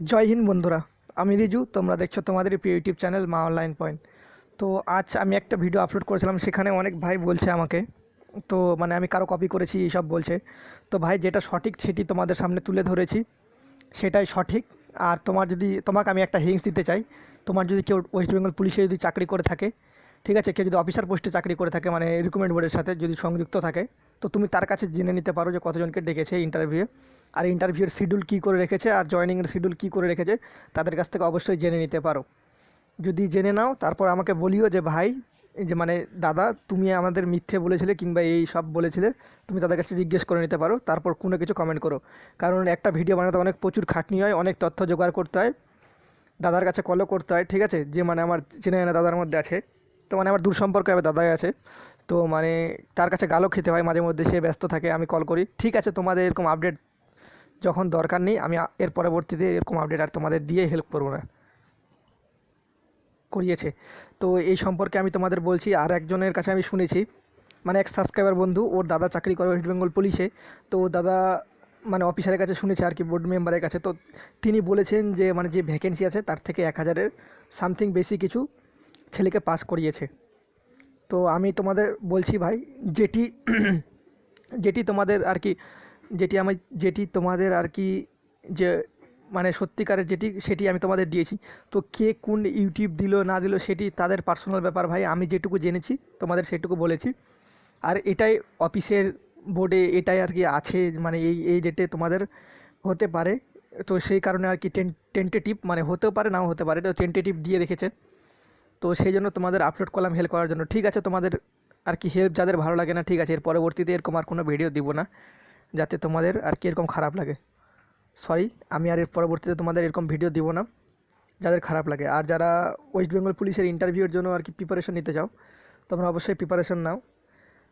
জয় হিন্দ বন্ধুরা, আমি রিজু, তোমরা দেখছ তোমাদের প্রিয় YouTube channel Maa online point. তো আজ আমি একটা ভিডিও আপলোড করেছিলাম, সেখানে অনেক ভাই বলছে আমাকে, তো মানে আমি কারও কপি করেছি, এইসব বলছে। তো ভাই, যেটা সঠিক সেটি তোমাদের সামনে তুলে ধরেছি, সেটাই সঠিক। আর তোমার যদি, তোমাকে আমি একটা হিংস দিতে চাই, তোমার যদি কেউ ওয়েস্ট বেঙ্গল পুলিশে যদি চাকরি করে থাকে ঠিক আছে, কেউ যদি অফিসার পোস্টে চাকরি করে থাকে মানে রিক্রুটমেন্ট বোর্ডের সাথে যদি সংযুক্ত থাকে, তো তুমি তার কাছে জেনে নিতে পারো যে কতজনকে ডেকেছে ইন্টারভিউ আর ইন্টারভিউর শিডিউল কী করে রেখেছে আর জয়েনিংয়ের শিডিউল কী করে রেখেছে, তাদের কাছ থেকে অবশ্যই জেনে নিতে পারো। যদি জেনে নাও, তারপর আমাকে বলিও যে, ভাই যে মানে দাদা, তুমি আমাদের মিথ্যে বলেছিলে কিংবা এই সব বলেছিলে, তুমি তাদের কাছে জিজ্ঞেস করে নিতে পারো, তারপর কোনো কিছু কমেন্ট করো। কারণ একটা ভিডিও বানাতে অনেক প্রচুর খাটনি হয়, অনেক তথ্য জোগাড় করতে হয়, দাদার কাছে কলও করতে হয়, ঠিক আছে? যে মানে আমার চেনে দাদার মধ্যে আছে তো মানে আমার দূর সম্পর্কে হবে দাদাই আছে তো মানে তার কাছে গালও খেতে হয়, মাঝে মধ্যে সে ব্যস্ত থাকে, আমি কল করি। ঠিক আছে, তোমাদের এরকম আপডেট যখন দরকার নেই, আমি এর পরবর্তীতে এরকম আপডেট আর তোমাদের দিয়ে হেল্প করব না। করিয়েছে। তো এই সম্পর্কে আমি তোমাদের বলছি, আর একজনের কাছে আমি শুনেছি মানে এক সাবস্ক্রাইবার বন্ধু, ওর দাদা চাকরি করে ওয়েস্ট বেঙ্গল পুলিশে তো দাদা মানে অফিসারের কাছে শুনেছে আর কি বোর্ড মেম্বারের কাছে। তো তিনি বলেছেন যে মানে যে ভ্যাকেন্সি আছে, তার থেকে এক হাজারের সামথিং বেশি কিছু ছেলেকে পাস করিয়েছে। তো আমি তোমাদের বলছি ভাই, যেটি যেটি তোমাদের আর কি, যেটি আমি, যেটি তোমাদের আর কি যে মানে সত্যিকারের যেটি, সেটি আমি তোমাদের দিয়েছি। তো কে কোন ইউটিউব দিল, না দিল, সেটি তাদের পার্সোনাল ব্যাপার ভাই, আমি যেটুকু জেনেছি, তোমাদের সেটুকু বলেছি। আর এটাই অফিসের বোর্ডে এটাই আর কি আছে মানে এই এই ডেটে তোমাদের হতে পারে। তো সেই কারণে আর কি টেন টেন্টেটিভ মানে হতেও পারে, নাও হতে পারে। তো টেন্টেটিভ দিয়ে রেখেছে। তো সেই জন্য তোমাদের আপলোড করলাম হেল্প করার জন্য। ঠিক আছে, তোমাদের আর কি হেল্প যাদের ভালো লাগে না, ঠিক আছে, এর পরবর্তীতে এরকম আর কোনো ভিডিও দিব না, যাতে তোমাদের আর কি এরকম খারাপ লাগে। সরি আমি আর এর পরবর্তীতে তোমাদের এরকম ভিডিও দিব না, যাদের খারাপ লাগে। আর যারা ওয়েস্ট বেঙ্গল পুলিশের ইন্টারভিউর জন্য আর কি প্রিপারেশন নিতে চাও, তোমরা অবশ্যই প্রিপারেশন নাও।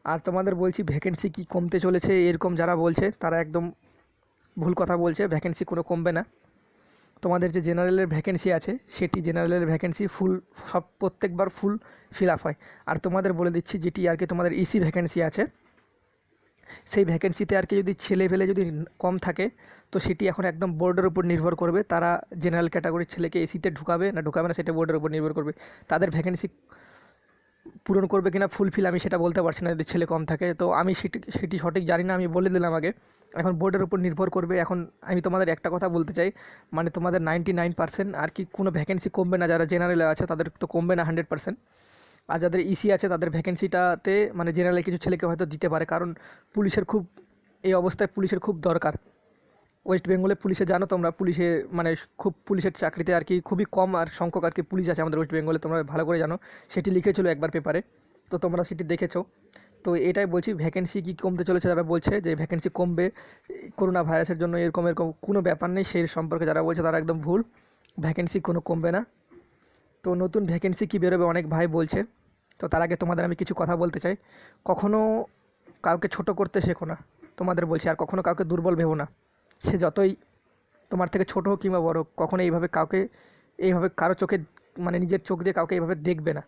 আর তোমাদের বলছি ভ্যাকেন্সি কি কমতে চলেছে, এরকম যারা বলছে, তারা একদম ভুল কথা বলছে ভ্যাকেন্সি কোনো কমবে না। তোমাদের যে জেনারেলের ভ্যাকেন্সি আছে, সেটি জেনারেলের ভ্যাকেন্সি ফুল সব প্রত্যেকবার ফুল ফিল আপ হয়। আর তোমাদের বলে দিচ্ছি যেটি আর কি তোমাদের ইসি ভ্যাকেন্সি আছে, সেই ভ্যাকেন্সিতে আর কি যদি ছেলে ফেলে যদি কম থাকে, তো সেটি এখন একদম বোর্ডের উপর নির্ভর করবে। তারা জেনারেল ক্যাটাগরির ছেলেকে এসিতে ঢুকাবে না ঢুকাবে না, সেটা বোর্ডের উপর নির্ভর করবে। তাদের ভ্যাকেন্সি পূরণ করবে কিনা ফুলফিল আমি সেটা বলতে পারছি না, যদি ছেলে কম থাকে। তো আমি সেটি সেটি সঠিক জানি না, আমি বলে দিলাম আগে। এখন বোর্ডের উপর নির্ভর করবে। এখন আমি তোমাদের একটা কথা বলতে চাই মানে তোমাদের নাইনটি নাইন পার্সেন্ট আর কি কোনো ভ্যাকেন্সি কমবে না, যারা জেনারেলে আছে তাদের তো কমবে না হান্ড্রেড পার্সেন্ট আর যাদের ইসি আছে তাদের ভ্যাকেন্সিটাতে মানে জেনারেলে কিছু ছেলেকে হয়তো দিতে পারে, কারণ পুলিশের খুব, এই অবস্থায় পুলিশের খুব দরকার। ওয়েস্ট বেঙ্গলে পুলিশে জানো তোমরা, পুলিশে মানে খুব পুলিশের চাকরিতে আর কি খুবই কম আর সংখ্যক আর কি পুলিশ আছে আমাদের ওয়েস্ট বেঙ্গলে তোমরা ভালো করে জানো। সেটি লিখেছিল একবার পেপারে তো তোমরা সেটি দেখেছ। তো এটাই বলছি ভ্যাকেন্সি কি কমতে চলেছে যারা বলছে, যে ভ্যাকেন্সি কমবে, করোনা ভাইরাসের জন্য এরকম এরকম কোনো ব্যাপার নেই, সেই সম্পর্কে যারা বলছে তারা একদম ভুল। ভ্যাকেন্সি কোনো কমবে না। তো নতুন ভ্যাকেন্সি কী বেরোবে অনেক ভাই বলছে, তো তার আগে তোমাদের আমি কিছু কথা বলতে চাই। কখনও কাউকে ছোট করতে শেখো না, তোমাদের বলছি, আর কখনও কাউকে দুর্বল ভেবো না। সে যতই তোমার থেকে ছোট হোক কিংবা বড় হোক, কখনো এইভাবে কাউকে, এইভাবে কারও চোখে মানে নিজের চোখ দিয়ে কাউকে এইভাবে দেখবে না।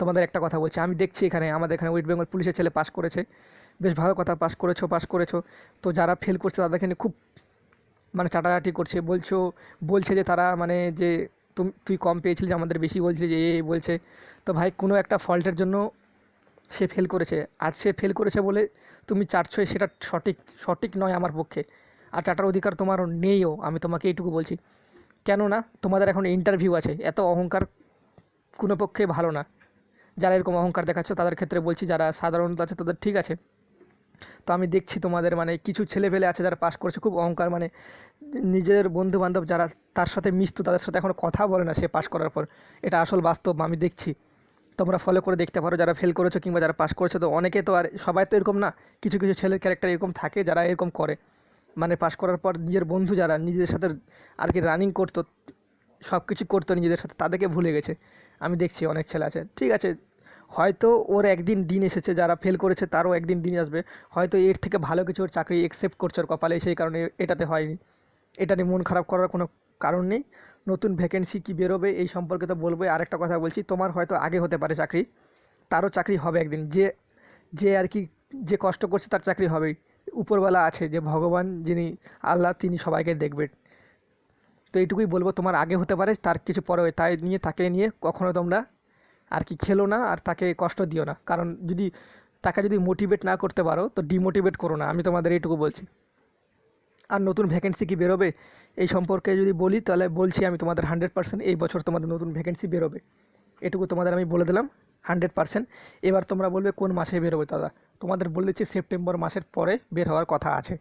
তোমাদের একটা কথা বলছি, আমি দেখছি এখানে, আমাদের এখানে ওয়েস্ট বেঙ্গল পুলিশের ছেলে পাস করেছে। বেশ ভালো কথা পাস করেছ পাস করেছ। তো যারা ফেল করছে তাদেরকে খুব মানে চাটাচাটি করছে। বলছো, বলছে যে তারা মানে যে তুমি, তুই কম পেয়েছিলি যে আমাদের বেশি বলছিলি যে এ বলছে। তো ভাই, কোনো একটা ফল্টের জন্য সে ফেল করেছে। আজ সে ফেল করেছে বলে তুমি চাটছো, সেটা সঠিক সঠিক নয় আমার পক্ষে। আর চাটার অধিকার তোমার নেইও, আমি তোমাকে এইটুকু বলছি। কেননা, তোমাদের এখন ইন্টারভিউ আছে, এত অহংকার কোনো পক্ষে ভালো না। যারা এরকম অহংকার দেখাচ্ছ, তাদের ক্ষেত্রে বলছি, যারা সাধারণত আছে, তাদের ঠিক আছে। তো আমি দেখছি তোমাদের মানে কিছু ছেলেপেলে আছে যারা পাস করছে, খুব অহংকার মানে নিজের বন্ধু বান্ধব যারা তার সাথে মিশতো, তাদের সাথে এখন কথা বলে না সে পাস করার পর। এটা আসল বাস্তব, আমি দেখছি। তোমরা ফলো করে দেখতে পারো, যারা ফেল করেছ কিংবা যারা পাস করেছ, তো অনেকে তো আর, সবাই তো এরকম না, কিছু কিছু ছেলের ক্যারেক্টার এরকম থাকে, যারা এরকম করে। মানে পাশ করার পর নিজের বন্ধু যারা নিজেদের সাথে আর কি রানিং করতো সব কিছু করতো নিজেদের সাথে, তাদেরকে ভুলে গেছে। আমি দেখছি অনেক ছেলে আছে। ঠিক আছে, হয়তো ওর একদিন দিন এসেছে, যারা ফেল করেছে তারও একদিন দিন আসবে। হয়তো এর থেকে ভালো কিছু ওর চাকরি একসেপ্ট করছে ওর কপালে, সেই কারণে এটাতে হয়নি। এটা নিয়ে মন খারাপ করার কোনো কারণ নেই। নতুন ভ্যাকেন্সি কী বেরোবে, এই সম্পর্কে তো বলব। আরেকটা কথা বলছি, তোমার হয়তো আগে হতে পারে চাকরি, তারও চাকরি হবে একদিন। যে যে আর কি যে কষ্ট করছে তার চাকরি হবেই। উপরওয়ালা আছে যে ভগবান যিনি আল্লাহ, তিনি সবাইকে দেখবেন তো এইটুকুই বলব, তোমার আগে হতে পারে, তার কিছু পরে। তাই নিয়ে, তাকে নিয়ে কখনো তোমরা আর কি খেলো না আর তাকে কষ্ট দিও না। কারণ যদি তাকে যদি মোটিভেট না করতে পারো, তো ডিমোটিভেট করো না। আমি তোমাদের এইটুকু বলছি। আর নতুন ভ্যাকেন্সি কি বেরোবে এই সম্পর্কে যদি বলি, তাহলে বলছি আমি তোমাদের হান্ড্রেড পার্সেন্ট এই বছর তোমাদের নতুন ভ্যাকেন্সি বেরোবে। এটুকু তোমাদের আমি বলে দিলাম হান্ড্রেড পার্সেন্ট এবার তোমরা বলবে কোন মাসে বেরোবে দাদা তোমাদের বলে দিচ্ছি সেপ্টেম্বর মাসের পরে বের হওয়ার কথা আছে।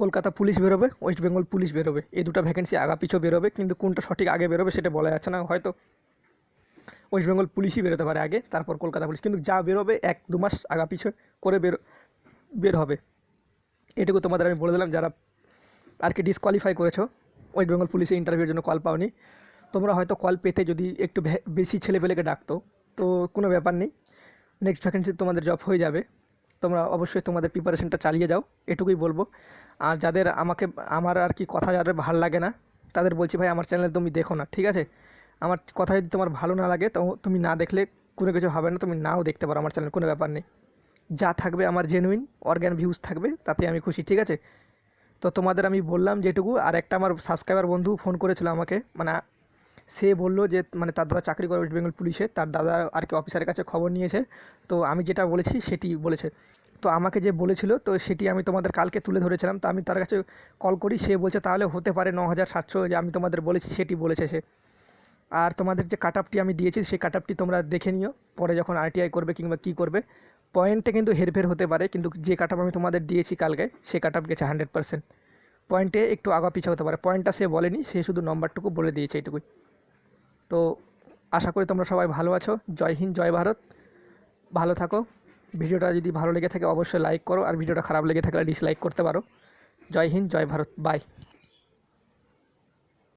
কলকাতা পুলিশ বেরোবে, ওয়েস্ট বেঙ্গল পুলিশ বেরোবে। এই দুটো ভ্যাকেন্সি আগা পিছু বেরোবে, কিন্তু কোনটা সঠিক আগে বেরোবে সেটা বলা যাচ্ছে না, হয়তো ওয়েস্ট বেঙ্গল পুলিশই বেরোতে পারে আগে, তারপর কলকাতা পুলিশ। কিন্তু যা বেরোবে এক, দু মাস আগা পিছু করে বের বের হবে। এটুকু তোমাদের আমি বলে দিলাম, যারা আর কি ডিসকোয়ালিফাই করেছ, ওয়েস্ট বেঙ্গল পুলিশে ইন্টারভিউর জন্য কল পাওনি, তোমরা হয়তো কল পেতে যদি একটু বেশি ছেলেপেলেকে ডাকতো, তো কোনো ব্যাপার নেই। নেক্সট ভ্যাকেন্সি তোমাদের জব হয়ে যাবে। তোমরা অবশ্যই তোমাদের প্রিপারেশনটা চালিয়ে যাও, এটুকুই বলব। আর যাদের আমাকে, আমার আর কি কথা যাদের ভালো লাগে না, তাদের বলছি, ভাই, আমার চ্যানেল তুমি দেখো না। ঠিক আছে? আমার কথা যদি তোমার ভালো না লাগে, তো তুমি না দেখলে কোনো কিছু হবে না, তুমি নাও দেখতে পারো আমার চ্যানেল কোনো ব্যাপার নেই। যা থাকবে আমার জেনুইন অর্গ্যান ভিউজ থাকবে, তাতে আমি খুশি, ঠিক আছে? তো তোমাদের আমি বললাম যেটুকু, আর একটা আমার সাবস্ক্রাইবার বন্ধু ফোন করেছিল আমাকে মানে সে বলল যে মানে তার দাদা চাকরি করে ওয়েস্ট বেঙ্গল পুলিশে, তার দাদা আর কি অফিসারের কাছে খবর নিয়েছে। তো আমি যেটা বলেছি সেটি বলেছে। তো আমাকে যে বলেছিল, তো সেটি আমি তোমাদের কালকে তুলে ধরেছিলাম। তো আমি তার কাছে কল করি, সে বলছে, তাহলে হতে পারে ন হাজার সাতশো যে আমি তোমাদের বলেছি, সেটি বলেছে সে। আর তোমাদের যে কাট আমি দিয়েছি, সেই কাট তোমরা দেখে নিও। পরে যখন আরটিআই করবে কিংবা কী করবে পয়েন্টে কিন্তু হেরফের হতে পারে, কিন্তু যে কাট আমি তোমাদের দিয়েছি কালকে, সে কাট গেছে হান্ড্রেড পার্সেন্ট পয়েন্টে একটু আগা পিছা হতে পারে। পয়েন্টটা সে বলেনি, সে শুধু নম্বরটুকু বলে দিয়েছে এইটুকুই। তো আশা করি তোমরা সবাই ভালো আছো। জয় হিন্দ, জয় ভারত। ভালো থাকো। ভিডিওটা যদি ভালো লেগে থাকে, অবশ্যই লাইক করো। আর ভিডিওটা খারাপ লেগে থাকলে ডিসলাইক করতে পারো। জয় হিন্দ, জয় ভারত। বাই